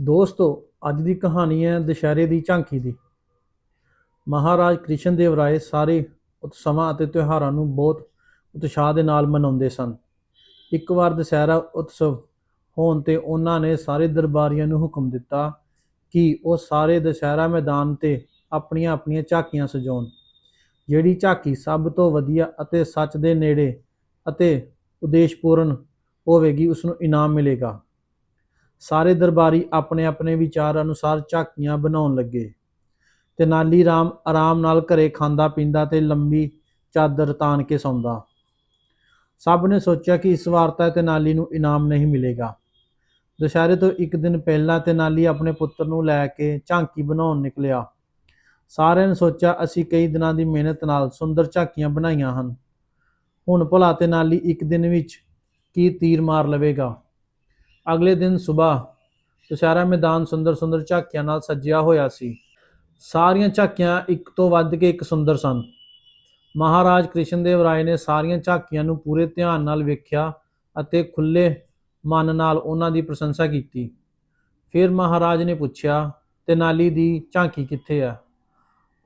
ਦੋਸਤੋ, ਅੱਜ ਦੀ ਕਹਾਣੀ ਹੈ ਦੁਸ਼ਹਿਰੇ ਦੀ ਝਾਂਕੀ ਦੀ। ਮਹਾਰਾਜ ਕ੍ਰਿਸ਼ਨ ਦੇਵ ਰਾਏ ਸਾਰੇ ਉਤਸਵਾਂ ਅਤੇ ਤਿਉਹਾਰਾਂ ਨੂੰ ਬਹੁਤ ਉਤਸ਼ਾਹ ਦੇ ਨਾਲ ਮਨਾਉਂਦੇ ਸਨ। ਇੱਕ ਵਾਰ ਦੁਸਹਿਰਾ ਉਤਸਵ ਹੋਣ ਤੇ ਉਹਨਾਂ ਨੇ ਸਾਰੇ ਦਰਬਾਰੀਆਂ ਨੂੰ ਹੁਕਮ ਦਿੱਤਾ ਕਿ ਉਹ ਸਾਰੇ ਦੁਸਹਿਰਾ ਮੈਦਾਨ ਤੇ ਆਪਣੀਆਂ ਆਪਣੀਆਂ ਝਾਕੀਆਂ ਸਜਾਉਣ। ਜਿਹੜੀ ਝਾਕੀ ਸਭ ਤੋਂ ਵਧੀਆ ਅਤੇ ਸੱਚ ਦੇ ਨੇੜੇ ਅਤੇ ਉਦੇਸ਼ਪੂਰਨ ਹੋਵੇਗੀ, ਉਸ ਨੂੰ ਇਨਾਮ ਮਿਲੇਗਾ। ਸਾਰੇ ਦਰਬਾਰੀ ਆਪਣੇ ਆਪਣੇ ਵਿਚਾਰ ਅਨੁਸਾਰ ਝਾਕੀਆਂ ਬਣਾਉਣ ਲੱਗੇ ਤੇ ਨਾਲੀ ਰਾਮ ਆਰਾਮ ਨਾਲ ਘਰੇ ਖਾਂਦਾ ਪੀਂਦਾ ਤੇ ਲੰਬੀ ਚਾਦਰ ਤਾਣ ਕੇ ਸੌਂਦਾ। ਸਭ ਨੇ ਸੋਚਿਆ ਕਿ ਇਸ ਵਾਰ ਤਾਂ ਤੇਨਾਲੀ ਨੂੰ ਇਨਾਮ ਨਹੀਂ ਮਿਲੇਗਾ। ਦੁਸ਼ਹਿਰੇ ਤੋਂ ਇੱਕ ਦਿਨ ਪਹਿਲਾਂ ਤੇਨਾਲੀ ਆਪਣੇ ਪੁੱਤਰ ਨੂੰ ਲੈ ਕੇ ਝਾਂਕੀ ਬਣਾਉਣ ਨਿਕਲਿਆ। ਸਾਰਿਆਂ ਨੇ ਸੋਚਿਆ, ਅਸੀਂ ਕਈ ਦਿਨਾਂ ਦੀ ਮਿਹਨਤ ਨਾਲ ਸੁੰਦਰ ਝਾਕੀਆਂ ਬਣਾਈਆਂ ਹਨ। ਹੁਣ ਭਲਾ ਤੇਨਾਲੀ ਇੱਕ ਦਿਨ ਵਿੱਚ ਕੀ ਤੀਰ ਮਾਰ ਲਵੇਗਾ? ਅਗਲੇ ਦਿਨ ਸਵੇਰ ਦੁਸ਼ਹਿਰਾ ਮੈਦਾਨ ਸੁੰਦਰ ਸੁੰਦਰ ਝਾਕੀਆਂ ਨਾਲ ਸਜਿਆ ਹੋਇਆ ਸੀ। ਸਾਰੀਆਂ ਝਾਕੀਆਂ ਇੱਕ ਤੋਂ ਵੱਧ ਕੇ ਇੱਕ ਸੁੰਦਰ ਸਨ। ਮਹਾਰਾਜ ਕ੍ਰਿਸ਼ਨ ਦੇਵ ਰਾਏ ਨੇ ਸਾਰੀਆਂ ਝਾਕੀਆਂ ਨੂੰ ਪੂਰੇ ਧਿਆਨ ਨਾਲ ਵੇਖਿਆ ਅਤੇ ਖੁੱਲੇ ਮਨ ਨਾਲ ਉਹਨਾਂ ਦੀ ਪ੍ਰਸ਼ੰਸਾ ਕੀਤੀ। ਫਿਰ ਮਹਾਰਾਜ ਨੇ ਪੁੱਛਿਆ, ਤੇਨਾਲੀ ਦੀ ਝਾਂਕੀ ਕਿੱਥੇ ਹੈ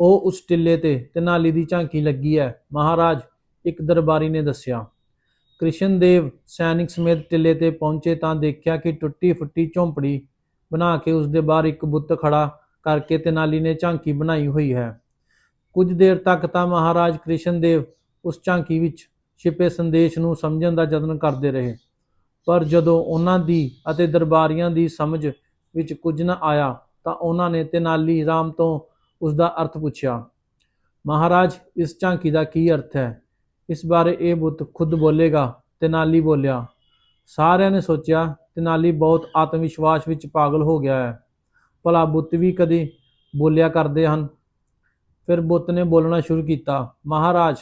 ਉਹ ਉਸ ਟਿੱਲੇ ਤੇ ਤੇਨਾਲੀ ਦੀ ਝਾਂਕੀ ਲੱਗੀ ਹੈ। ਮਹਾਰਾਜ ਇੱਕ ਦਰਬਾਰੀ ਨੇ ਦੱਸਿਆ ਕ੍ਰਿਸ਼ਨ ਦੇਵ ਸੈਨਿਕ ਸਮੇਤ ਟਿੱਲੇ ਤੇ ਪਹੁੰਚੇ ਤਾਂ ਦੇਖਿਆ ਕਿ ਟੁੱਟੀ ਫੁੱਟੀ ਝੌਂਪੜੀ ਬਣਾ ਕੇ ਉਸ ਦੇ ਬਾਹਰ ਇੱਕ ਬੁੱਤ ਖੜਾ ਕਰਕੇ ਤੇਨਾਲੀ ਨੇ ਝਾਂਕੀ ਬਣਾਈ ਹੋਈ ਹੈ। ਕੁਝ ਦੇਰ ਤੱਕ ਤਾਂ ਮਹਾਰਾਜ ਕ੍ਰਿਸ਼ਨ ਦੇਵ ਉਸ ਝਾਂਕੀ ਵਿੱਚ ਛਿਪੇ ਸੰਦੇਸ਼ ਨੂੰ ਸਮਝਣ ਦਾ ਯਤਨ ਕਰਦੇ ਰਹੇ। ਪਰ ਜਦੋਂ ਉਹਨਾਂ ਦੀ ਅਤੇ ਦਰਬਾਰੀਆਂ ਦੀ ਸਮਝ ਵਿੱਚ ਕੁਝ ਨਾ ਆਇਆ ਤਾਂ ਉਹਨਾਂ ਨੇ ਤੇਨਾਲੀ ਰਾਮ ਤੋਂ ਉਸ ਦਾ ਅਰਥ ਪੁੱਛਿਆ, ਮਹਾਰਾਜ, ਇਸ ਝਾਂਕੀ ਦਾ ਕੀ ਅਰਥ ਹੈ? ਇਸ ਬਾਰੇ ਇਹ ਬੁੱਤ ਖੁਦ ਬੋਲੇਗਾ, ਤੇਨਾਲੀ ਬੋਲਿਆ। ਸਾਰਿਆਂ ਨੇ ਸੋਚਿਆ, ਤੇਨਾਲੀ ਬਹੁਤ ਆਤਮ ਵਿਸ਼ਵਾਸ ਵਿੱਚ ਪਾਗਲ ਹੋ ਗਿਆ ਹੈ। ਭਲਾ ਬੁੱਤ ਵੀ ਕਦੇ ਬੋਲਿਆ ਕਰਦੇ ਹਨ। ਫਿਰ ਬੁੱਤ ਨੇ ਬੋਲਣਾ ਸ਼ੁਰੂ ਕੀਤਾ, ਮਹਾਰਾਜ,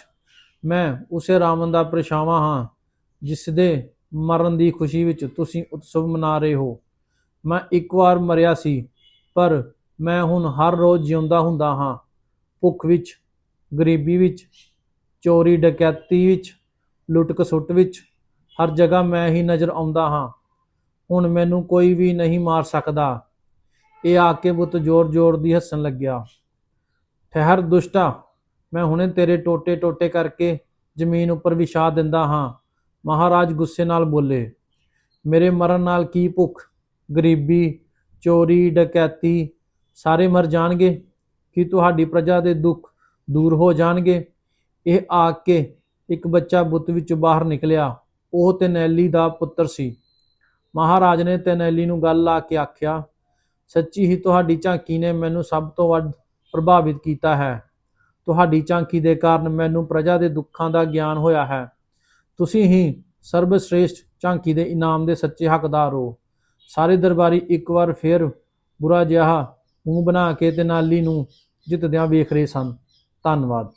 ਮੈਂ ਉਸੇ ਰਾਵਣ ਦਾ ਪਰਛਾਵਾਂ ਹਾਂ, ਜਿਸ ਦੇ ਮਰਨ ਦੀ ਖੁਸ਼ੀ ਵਿੱਚ ਤੁਸੀਂ ਉਤਸਵ ਮਨਾ ਰਹੇ ਹੋ। ਮੈਂ ਇੱਕ ਵਾਰ ਮਰਿਆ ਸੀ, ਪਰ ਮੈਂ ਹੁਣ ਹਰ ਰੋਜ਼ ਜਿਉਂਦਾ ਹੁੰਦਾ ਹਾਂ। ਭੁੱਖ ਵਿੱਚ, ਗਰੀਬੀ ਵਿੱਚ ਚੋਰੀ ਡਕੈਤੀ ਵਿੱਚ ਲੁੱਟ ਖਸੁੱਟ ਵਿੱਚ, ਹਰ ਜਗ੍ਹਾ ਮੈਂ ਹੀ ਨਜ਼ਰ ਆਉਂਦਾ ਹਾਂ। ਹੁਣ ਮੈਨੂੰ ਕੋਈ ਵੀ ਨਹੀਂ ਮਾਰ ਸਕਦਾ। ਇਹ ਆ ਕੇ ਬੁੱਤ ਜ਼ੋਰ-ਜ਼ੋਰ ਦੀ ਹੱਸਣ ਲੱਗਿਆ। ਠਹਿਰ ਦੁਸ਼ਟਾ, ਮੈਂ ਹੁਣੇ ਤੇਰੇ ਟੋਟੇ ਟੋਟੇ ਕਰਕੇ ਜ਼ਮੀਨ ਉੱਪਰ ਵਿਛਾ ਦਿੰਦਾ ਹਾਂ। ਮਹਾਰਾਜ ਗੁੱਸੇ ਨਾਲ ਬੋਲੇ, ਮੇਰੇ ਮਰਨ ਨਾਲ ਕੀ ਭੁੱਖ? ਗਰੀਬੀ, ਚੋਰੀ, ਡਕੈਤੀ ਸਾਰੇ ਮਰ ਜਾਣਗੇ? ਕਿ ਤੁਹਾਡੀ ਪ੍ਰਜਾ ਦੇ ਦੁੱਖ ਦੂਰ ਹੋ ਜਾਣਗੇ? ਇਹ ਆ ਕੇ ਇੱਕ ਬੱਚਾ ਬੁੱਤ ਵਿੱਚੋਂ ਬਾਹਰ ਨਿਕਲਿਆ। ਉਹ ਤੇਨੈਲੀ ਦਾ ਪੁੱਤਰ ਸੀ। ਮਹਾਰਾਜ ਨੇ ਤੇਨੈਲੀ ਨੂੰ ਗੱਲ ਲਾ ਕੇ ਆਖਿਆ, ਸੱਚੀ ਹੀ ਤੁਹਾਡੀ ਝਾਂਕੀ ਨੇ ਮੈਨੂੰ ਸਭ ਤੋਂ ਵੱਧ ਪ੍ਰਭਾਵਿਤ ਕੀਤਾ ਹੈ। ਤੁਹਾਡੀ ਝਾਂਕੀ ਦੇ ਕਾਰਨ ਮੈਨੂੰ ਪ੍ਰਜਾ ਦੇ ਦੁੱਖਾਂ ਦਾ ਗਿਆਨ ਹੋਇਆ ਹੈ। ਤੁਸੀਂ ਹੀ ਸਰਬਸ਼੍ਰੇਸ਼ਟ ਝਾਂਕੀ ਦੇ ਇਨਾਮ ਦੇ ਸੱਚੇ ਹੱਕਦਾਰ ਹੋ। ਸਾਰੇ ਦਰਬਾਰੀ ਇੱਕ ਵਾਰ ਫੇਰ ਬੁਰਾ ਜਿਹਾ ਮੂੰਹ ਬਣਾ ਕੇ ਤੇਨਾਲੀ ਨੂੰ ਜਿੱਤਦਿਆਂ ਵੇਖ ਰਹੇ ਸਨ। ਧੰਨਵਾਦ।